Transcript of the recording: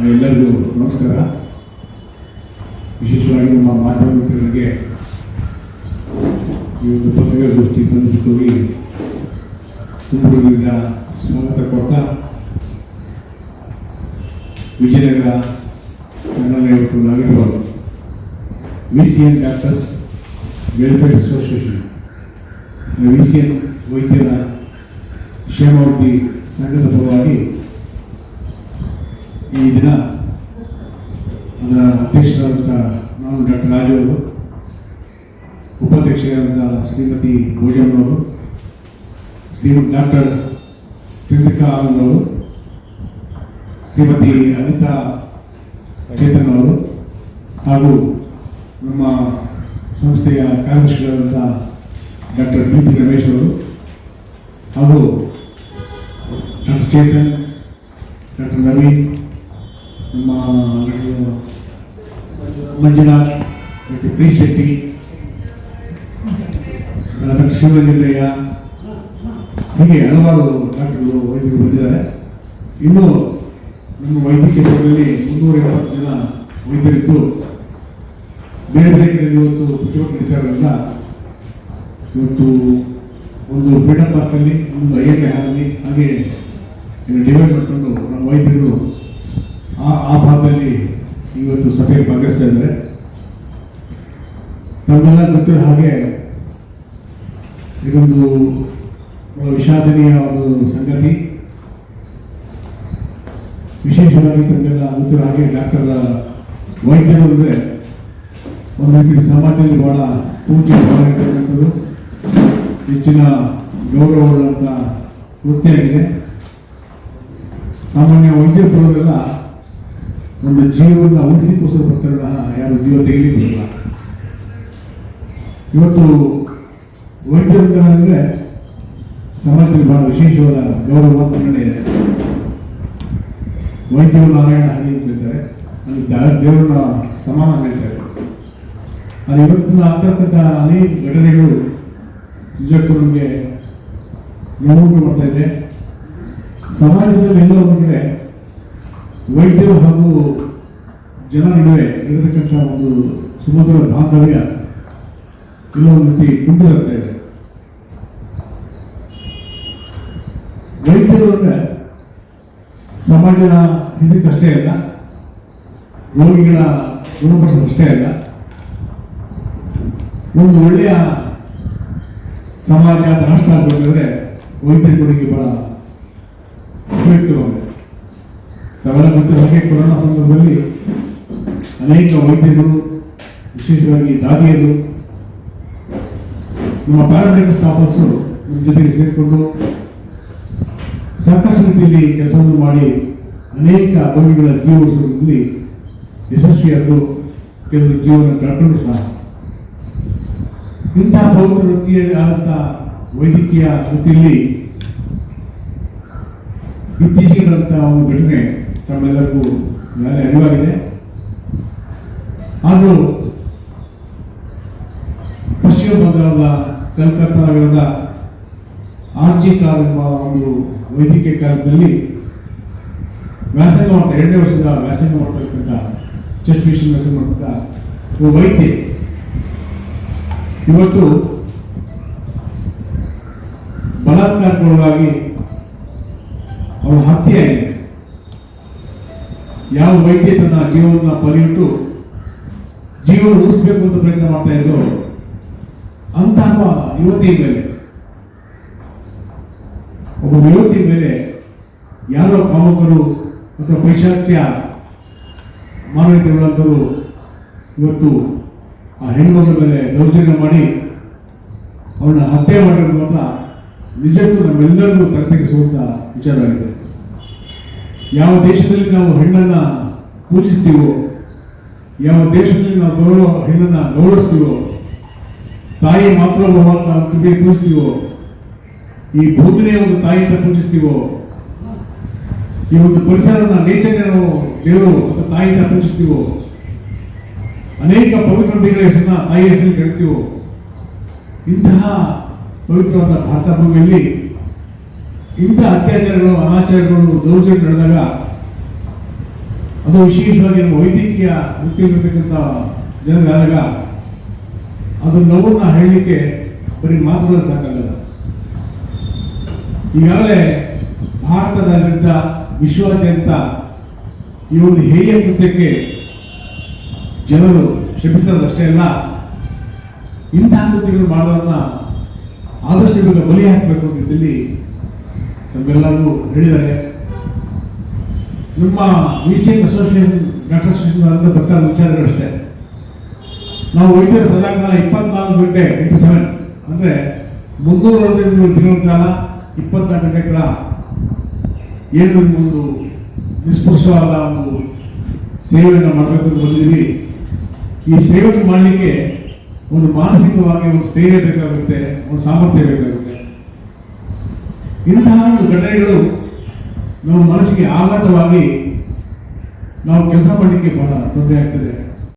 ಎಲ್ಲರಿಗೂ ನಮಸ್ಕಾರ. ವಿಶೇಷವಾಗಿ ನಮ್ಮ ಮಾಧ್ಯಮ ಮಿತ್ರರಿಗೆ ಈ ಒಂದು ಪತ್ರಿಕಾಗೋಷ್ಠಿ ಬಂದಿದ್ದಕ್ಕೋಗಿ ತುಮಕೂರಿನಿಂದ ಸ್ವಾಗತ ಕೊಡ್ತಾ ವಿಜಯನಗರ ಚನ್ನನಹಳ್ಳಿ ನಾಗರಿಕರು V C N doctors welfare association V C N ವೈದ್ಯರ ಕ್ಷೇಮಾವತಿ ಸಂಘದ ಪರವಾಗಿ ಈ ದಿನ ಅದರ ಅಧ್ಯಕ್ಷರಾದಂಥ ನಾನು ಡಾಕ್ಟರ್ ರಾಜು ಅವರು, ಉಪಾಧ್ಯಕ್ಷರಾದಂಥ ಶ್ರೀಮತಿ ಭೋಜಮ್ಮನವರು ಶ್ರೀಮತಿ ಡಾಕ್ಟರ್ ಚಂದ್ರಿಕಾ ಆನಂದ್ ಅವರು, ಶ್ರೀಮತಿ ಅನಿತಾ ಚೇತನ್ ಅವರು ಹಾಗೂ ನಮ್ಮ ಸಂಸ್ಥೆಯ ಕಾರ್ಯದರ್ಶಿಗಳಾದಂಥ ಡಾಕ್ಟರ್ ಬಿ ಪಿ ರಮೇಶ್ ಅವರು ಹಾಗೂ ಡಾಕ್ಟರ್ ಚೇತನ್, ಡಾಕ್ಟರ್ ನವೀನ್ ನಮ್ಮ ಮಂಜುನಾಥ್ ಪ್ರೀ ಶೆಟ್ಟಿ ಡಾಕ್ಟರ್ ಶಿವಲಿಂಗಯ್ಯ, ಹೀಗೆ ಹಲವಾರು ಡಾಕ್ಟರ್ಗಳು ವೈದ್ಯರು ಬಂದಿದ್ದಾರೆ. ಇನ್ನೂ ನಮ್ಮ ವೈದ್ಯಕೀಯ ಸೇವೆಯಲ್ಲಿ ಮುನ್ನೂರ ಎಪ್ಪತ್ತು ಜನ ವೈದ್ಯರಿದ್ದು, ಬೇರೆ ಬೇರೆ ಕಡೆ ಇವತ್ತು ಪ್ರತಿಭಟನೆ ನಡೀತಾ ಇವತ್ತು ಒಂದು ಫ್ರೀಡಮ್ ಪಾರ್ಕಲ್ಲಿ ಒಂದು ಐ ಎಂ ಎ ಹಾಲಲ್ಲಿ ಹಾಗೆ ಡಿವೈಡ್ ಮಾಡಿಕೊಂಡು ನಮ್ಮ ವೈದ್ಯರು ಆ ಆ ಭಾಗದಲ್ಲಿ ಇವತ್ತು ಸಭೆ ಭಾಗವಹಿಸ್ತಾ ಇದ್ದಾರೆ. ತಮ್ಮೆಲ್ಲ ಗೊತ್ತಿರೋ ಹಾಗೆ ಇದೊಂದು ವಿಷಾದನೀಯ ಒಂದು ಸಂಗತಿ. ವಿಶೇಷವಾಗಿ ತಮ್ಮೆಲ್ಲ ಗೊತ್ತಿರೋ ಹಾಗೆ ಡಾಕ್ಟರ್ ವೈದ್ಯರು ಅಂದರೆ ಒಂದು ರೀತಿ ಸಮಾಜದಲ್ಲಿ ಬಹಳ ಪೂಜೆ ಭಾವ ಹೆಚ್ಚಿನ ಗೌರವವುಳ್ಳಂಥ ವೃತ್ತಿಯಾಗಿದೆ ಸಾಮಾನ್ಯ ವೈದ್ಯರು ಬರೋದೆಲ್ಲ ಒಂದು ಜೀವನ ಉಳಿಸಲಿಕ್ಕೋಸ್ಕರ ಬರ್ತಾರಲ್ಲ ಯಾರು ಜೀವ ತೆಗಿಲಿಕ್ಕಿಲ್ಲ ಇವತ್ತು ವೈದ್ಯರು ಅಂದರೆ ಸಮಾಜದಲ್ಲಿ ಬಹಳ ವಿಶೇಷವಾದ ಗೌರವ ಮನ್ನಣೆ ಇದೆ. ವೈದ್ಯರು ನಾರಾಯಣ ಹರಿ ಅಂತ ಹೇಳ್ತಾರೆ. ಅಲ್ಲಿ ದೇವರನ್ನ ಸಮಾನ ಹೇಳ್ತಾರೆ. ಅದು ಇವತ್ತಿನ ಆಗ್ತಕ್ಕಂಥ ಅನೇಕ ಘಟನೆಗಳು ನಿಜಕ್ಕೂ ನಮಗೆ ನೋವು ಮಾಡ್ತಾ ಇದೆ. ಸಮಾಜದಲ್ಲಿ ಎಲ್ಲ ಒಂದು ಕಡೆ ವೈದ್ಯರು ಹಾಗೂ ಜನ ನಡುವೆ ಇರತಕ್ಕಂಥ ಒಂದು ಸುಮಧುರ ಬಾಂಧವ್ಯ ಕೆಲವೊಂದು ರೀತಿ ಕುಂದಿರುತ್ತಾ ಇದೆ ವೈದ್ಯರು ಅಂದರೆ ಸಮಾಜದ ಇದಕ್ಕಷ್ಟೇ ಅಲ್ಲ, ರೋಗಿಗಳ ಗುಣಪಡಿಸೋದಷ್ಟೇ ಅಲ್ಲ. ಒಂದು ಒಳ್ಳೆಯ ಸಮಾಜ, ರಾಷ್ಟ್ರ ಆಗಬೇಕಾದ್ರೆ ಕೊಡುಗೆ ಬಹಳ ಉಪಯುಕ್ತವಾಗಿದೆ ತಾವೆಲ್ಲ ಮತ್ತು ಹಾಗೆ ಕೊರೋನಾ ಸಂದರ್ಭದಲ್ಲಿ ಅನೇಕ ವೈದ್ಯರು, ವಿಶೇಷವಾಗಿ ದಾದಿಯರು, ನಮ್ಮ ಪ್ಯಾರಾಮೆಡಿಕಲ್ ಸ್ಟಾಫರ್ಸು ನಮ್ಮ ಜೊತೆಗೆ ಸೇರಿಕೊಂಡು ಸಾಕಷ್ಟು ಸಮಿತಿಯಲ್ಲಿ ಕೆಲಸವನ್ನು ಮಾಡಿ ಅನೇಕ ರೋಗಿಗಳ ಜೀವ ಉಳಿಸುವುದರಲ್ಲಿ ಯಶಸ್ವಿಯಾದರು ಕೆಲವು ಜೀವನ ಕಳ್ಕೊಂಡು ಸಹ ಇಂತಹ ಪವಿತ್ರ ವೃತ್ತಿಯಲ್ಲಿ ಆದಂಥ ವೈದ್ಯಕೀಯ ವೃತ್ತಿಯಲ್ಲಿ ಇತ್ತೀಚೆಗೆ ನಡೆದಂಥ ಒಂದು ಘಟನೆ ತಮ್ಮೆಲ್ಲರಿಗೂ ನಾಳೆ ಅರಿವಾಗಿದೆ. ಹಾಗೂ ಪಶ್ಚಿಮ ಬಂಗಾಳದ ಕಲ್ಕತ್ತಾ ನಗರದ ಆರ್ಜಿ ಕಾರ್ ಎಂಬ ಒಂದು ವೈದ್ಯಕೀಯ ಕಾಲದಲ್ಲಿ ವ್ಯಾಸಂಗ ಮಾಡ್ತಾ, ಎರಡನೇ ವರ್ಷದ ವ್ಯಾಸಂಗ ಮಾಡ್ತಕ್ಕಂಥ ಚೆಸ್ಟ್ ಮಿಷನ್ ವ್ಯಾಸಂಗ ಒಬ್ಬ ವೈದ್ಯ. ಇವತ್ತು ಬಲಾತ್ಕಾರಕ್ಕೊಳಗಾಗಿ ಅವಳು ಹತ್ಯೆಯಾಗಿದೆ ಯಾವ ವೈದ್ಯ ತನ್ನ ಜೀವನ ಬಲಿಯಿಟ್ಟು ಜೀವನ ಉಳಿಸ್ಬೇಕು ಅಂತ ಪ್ರಯತ್ನ ಮಾಡ್ತಾ ಇದ್ದು ಅಂತಹ ಯುವತಿ ಮೇಲೆ, ಒಬ್ಬ ಯುವತಿ ಮೇಲೆ ಯಾರೋ ಕಾಮಕರು ಅಥವಾ ಪೈಶಾತ್ಯ ಮಾನವೀಯತೆಗಳಂತರು ಇವತ್ತು ಆ ಹೆಣ್ಮಗಳ ಮೇಲೆ ದೌರ್ಜನ್ಯ ಮಾಡಿ ಅವಳನ್ನ ಹತ್ಯೆ ಮಾತ್ರ ನಿಜಕ್ಕೂ ನಮ್ಮೆಲ್ಲರಿಗೂ ತಲೆತೆಗೆಸುವಂತ ವಿಚಾರವಾಗಿದೆ. ಯಾವ ದೇಶದಲ್ಲಿ ನಾವು ಹೆಣ್ಣನ್ನ ಪೂಜಿಸ್ತೀವೋ, ಯಾವ ದೇಶದಲ್ಲಿ ನಾವು ಗೌರವ, ಹೆಣ್ಣನ್ನು ಗೌರವಿಸ್ತೀವೋ, ತಾಯಿ ಮಾತ್ರ ಅಂತ ಪೂಜಿಸ್ತೀವೋ, ಈ ಭೂಮಿನೇ ಒಂದು ತಾಯಿ ಅಂತ ಪೂಜಿಸ್ತೀವೋ ಈ ಒಂದು ಪರಿಸರನ ನೇಚರ್ಗೆ ನಾವು ದೇವರು ಅಂತ ತಾಯಿ ಪೂಜಿಸ್ತೀವೋ, ಅನೇಕ ಪವಿತ್ರ ನದಿಗಳ ಹೆಸರನ್ನ ತಾಯಿ ಹೆಸರು ಕರಿತೀವೋ ಇಂತಹ ಪವಿತ್ರವಾದ ಭಾರತ ಭೂಮಿಯಲ್ಲಿ ಇಂಥ ಅತ್ಯಾಚಾರಗಳು, ಅನಾಚಾರಗಳು ದೌರ್ಜನ್ಯ ನಡೆದಾಗ ಅದು ವಿಶೇಷವಾಗಿ ನಮ್ಮ ವೈದ್ಯಕೀಯ ವೃತ್ತಿಯಲ್ಲಿರ್ತಕ್ಕಂಥ ಜನರಾದಾಗ ಅದು ನೋವನ್ನ ಹೇಳಲಿಕ್ಕೆ ಬರೀ ಮಾತುಗಳು ಸಾಕಾಗಲ್ಲ. ಈಗಾಗಲೇ ಭಾರತದಾದ್ಯಂತ, ವಿಶ್ವಾದ್ಯಂತ ಈ ಒಂದು ಹೇಯ ಕೃತ್ಯಕ್ಕೆ ಜನರು ಶ್ರಮಿಸೋದಷ್ಟೇ ಅಲ್ಲ, ಇಂತಹ ಕೃತ್ಯಗಳು ಮಾಡೋದನ್ನ ಆದಷ್ಟು ಬೇಗ ಬಲಿ ಹಾಕಬೇಕು ಅಂತ ಇಲ್ಲಿ ತಮ್ಮೆಲ್ಲರಿಗೂ ಹೇಳಿದ್ದಾರೆ ನಮ್ಮ ವಿಸಿಎಂ ಅಸೋಸಿಯೇಷನ್ ಡಾಕ್ಟರ್ ಅಸೋಸಿಯೇಷನ್ ವಿಚಾರಗಳು ಅಷ್ಟೇ ನಾವು ವೈದ್ಯರ ಸದಾಕಾಲ ಇಪ್ಪತ್ನಾಲ್ಕು ಗಂಟೆ ಇಂಟು ಸೆವೆನ್ ಅಂದರೆ ಮುನ್ನೂರ ಹದಿನೈದು ದಿನಗಳ ಕಾಲ, ಇಪ್ಪತ್ನಾಲ್ಕು ಗಂಟೆಗಳ ಏನು ಒಂದು ನಿಸ್ಪೃಶವಾದ ಒಂದು ಸೇವೆಯನ್ನು ಮಾಡಬೇಕು ಅಂತ ಬಂದಿದ್ದೀವಿ. ಈ ಸೇವೆಯನ್ನು ಮಾಡಲಿಕ್ಕೆ ಒಂದು ಮಾನಸಿಕವಾಗಿ ಒಂದು ಸ್ಥೈರ್ಯ ಬೇಕಾಗುತ್ತೆ, ಒಂದು ಸಾಮರ್ಥ್ಯ ಬೇಕಾಗುತ್ತೆ. ಇಂತಹ ಒಂದು ಘಟನೆಗಳು ನಮ್ಮ ಮನಸ್ಸಿಗೆ ಆಘಾತವಾಗಿ ನಾವು ಕೆಲಸ ಮಾಡಲಿಕ್ಕೆ ಬಹಳ ತೊಂದರೆ ಆಗ್ತದೆ.